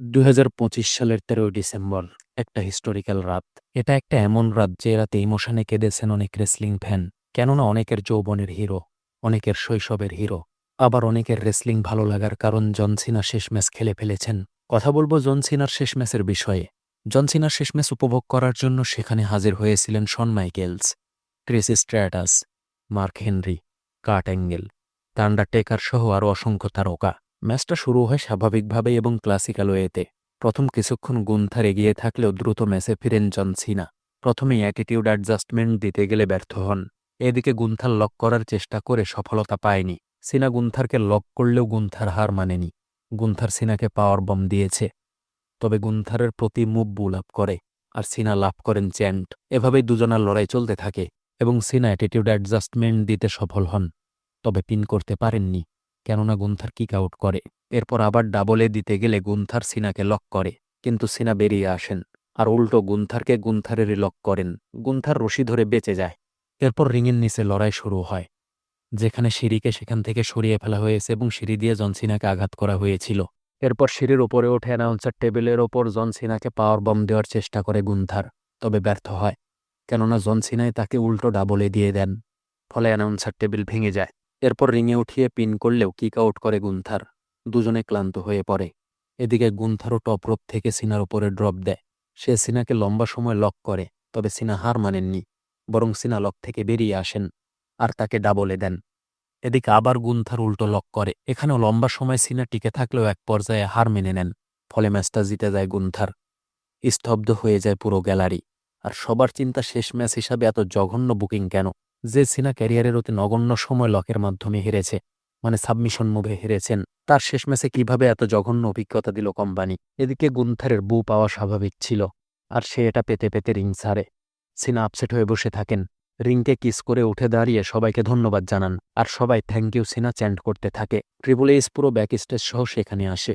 দু হাজার পঁচিশ সালের তেরোই ডিসেম্বর, একটা হিস্টোরিক্যাল রাত। এটা একটা এমন রাত যে রাতে ইমোশনে কেঁদেছেন অনেক রেসলিং ফ্যান কেননা অনেকের যৌবনের হিরো অনেকের শৈশবের হিরো আবার অনেকের রেসলিং ভালো লাগার কারণ জনসিনা শেষ ম্যাচ খেলে ফেলেছেন। কথা বলব জনসিনার শেষ ম্যাচের বিষয়ে। জন সিনার শেষ ম্যাচ উপভোগ করার জন্য সেখানে হাজির হয়েছিলেন Shawn Michaels, Chris Stratus, Mark Henry, Kurt Angle Tanda টেকার সহ আরও অসংখ্য তারকা। ম্যাচটা শুরু হয় স্বাভাবিকভাবে এবং ক্লাসিক্যাল ওয়েতে প্রথম কিছুক্ষণ গুন্থার এগিয়ে থাকলেও দ্রুত ম্যাচে ফিরেন জন সিনা। প্রথমেই অ্যাটিটিউড অ্যাডজাস্টমেন্ট দিতে গেলে ব্যর্থ হন। এদিকে গুন্থার লক করার চেষ্টা করে সফলতা পায়নি। সিনা গুন্থারকে লক করলেও গুন্থার হার মানেনি। গুন্থার সিনাকে পাওয়ার বম দিয়েছে। তবে গুন্থারের প্রতি মুভ বুল আপ করে, আর সিনা লাভ করেন চ্যান্ট। এভাবেই দুজনার লড়াই চলতে থাকে, এবং সিনা অ্যাটিটিউড অ্যাডজাস্টমেন্ট দিতে সফল হন। তবে পিন করতে পারেননি। কেননা গুন্থার কিক আউট করে। এরপর আবার ডাবলে দিতে গেলে গুন্থার সিনাকে লক করে, কিন্তু সিনা বেরিয়ে আসেন আর উল্টো গুন্থারকে গুন্থারেরই লক করেন। গুন্থার রশি ধরে বেঁচে যায়। এরপর রিংয়ের নিচে লড়াই শুরু হয়, যেখানে সিঁড়িকে সেখান থেকে সরিয়ে ফেলা হয়েছে এবং সিঁড়ি দিয়ে জনসিনাকে আঘাত করা হয়েছিল। এরপর সিঁড়ির ওপরে ওঠে অ্যানাউন্সার টেবিলের ওপর জনসিনাকে পাওয়ার বম দেওয়ার চেষ্টা করে গুন্থার, তবে ব্যর্থ হয়। কেননা জনসিনাই তাকে উল্টো ডাবলে দিয়ে দেন, ফলে অ্যানাউন্সার টেবিল ভেঙে যায়। এরপর রিঙে উঠিয়ে পিন করলেও কিক আউট করে গুন্থার। দুজনে ক্লান্ত হয়ে পড়ে। এদিকে গুন্থারও টপ রোপ থেকে সিনার ওপরে ড্রপ দেয়। সে সিনাকে লম্বা সময় লক করে, তবে সিনা হার মানেননি, বরং সিনা লক থেকে বেরিয়ে আসেন আর তাকে ডাবলে দেন। এদিকে আবার গুন্থার উল্টো লক করে। এখানেও লম্বা সময় সিনা টিকে থাকলেও এক পর্যায়ে হার মেনে নেন, ফলে ম্যাচটা জিতে যায় গুন্থার। স্তব্ধ হয়ে যায় পুরো গ্যালারি। আর সবার চিন্তা শেষ ম্যাচ হিসাবে এত জঘন্য বুকিং কেন? যে সিনা ক্যারিয়ারের অতি নগণ্য সময় লকের মাধ্যমে হেরেছে মানে সাবমিশন মুভে হেরেছেন, তার শেষ ম্যাচে কীভাবে এত জঘন্য অভিজ্ঞতা দিল কোম্পানি? এদিকে গুন্থারের বু পাওয়া স্বাভাবিক ছিল, আর সে এটা পেতে পেতে রিং ছাড়ে। সিনা আপসেট হয়ে বসে থাকেন, রিংকে কিস করে উঠে দাঁড়িয়ে সবাইকে ধন্যবাদ জানান, আর সবাই থ্যাংক ইউ সিনা চ্যান্ট করতে থাকে। ট্রিপল এইচ পুরো ব্যাক স্টেজ সহ সেখানে আসে।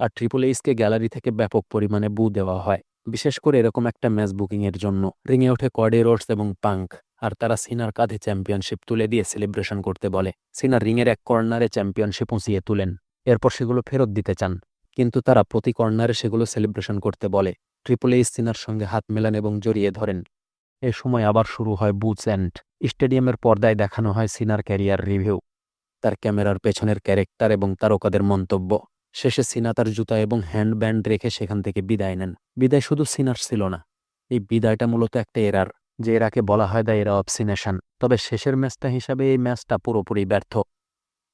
আর ট্রিপল এইচকে গ্যালারি থেকে ব্যাপক পরিমাণে বু দেওয়া হয়, বিশেষ করে এরকম একটা ম্যাচ বুকিংয়ের জন্য। রিংয়ে ওঠে কডে রোডস এবং পাঙ্ক। আর তারা সিনার কাঁধে চ্যাম্পিয়নশিপ তুলে দিয়ে সেলিব্রেশন করতে বলে। সিনার রিংয়ের এক কর্নারে চ্যাম্পিয়নশিপ উঁচিয়ে তুলেন, এরপর সেগুলো ফেরত দিতে চান। কিন্তু তারা প্রতি কর্নারে সেগুলো সেলিব্রেশন করতে বলে। ট্রিপল সিনার সঙ্গে হাত মেলান এবং জড়িয়ে ধরেন। এ সময় আবার শুরু হয় বুথ অ্যান্ড স্টেডিয়ামের পর্দায় দেখানো হয় সিনার ক্যারিয়ার রিভিউ। তার ক্যামেরার পেছনের ক্যারেক্টার এবং তারকাদের মন্তব্য। শেষে সিনা তার জুতা এবং হ্যান্ডব্যান্ড রেখে সেখান থেকে বিদায় নেন। বিদায় শুধু সিনার ছিল না। এই বিদায়টা মূলত একটা এরার। যে এরাকে বলা হয় দা এরা অবসিনেশন তবে শেষের ম্যাচটা হিসাবে এই ম্যাচটা পুরোপুরি ব্যর্থ।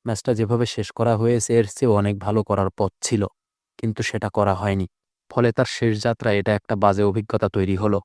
ম্যাচটা যেভাবে শেষ করা হয়েছে, এর চেয়েও অনেক ভালো করার পথ ছিল। কিন্তু সেটা করা হয়নি। ফলে তার শেষ যাত্রা এটা একটা বাজে অভিজ্ঞতা তৈরি হলো।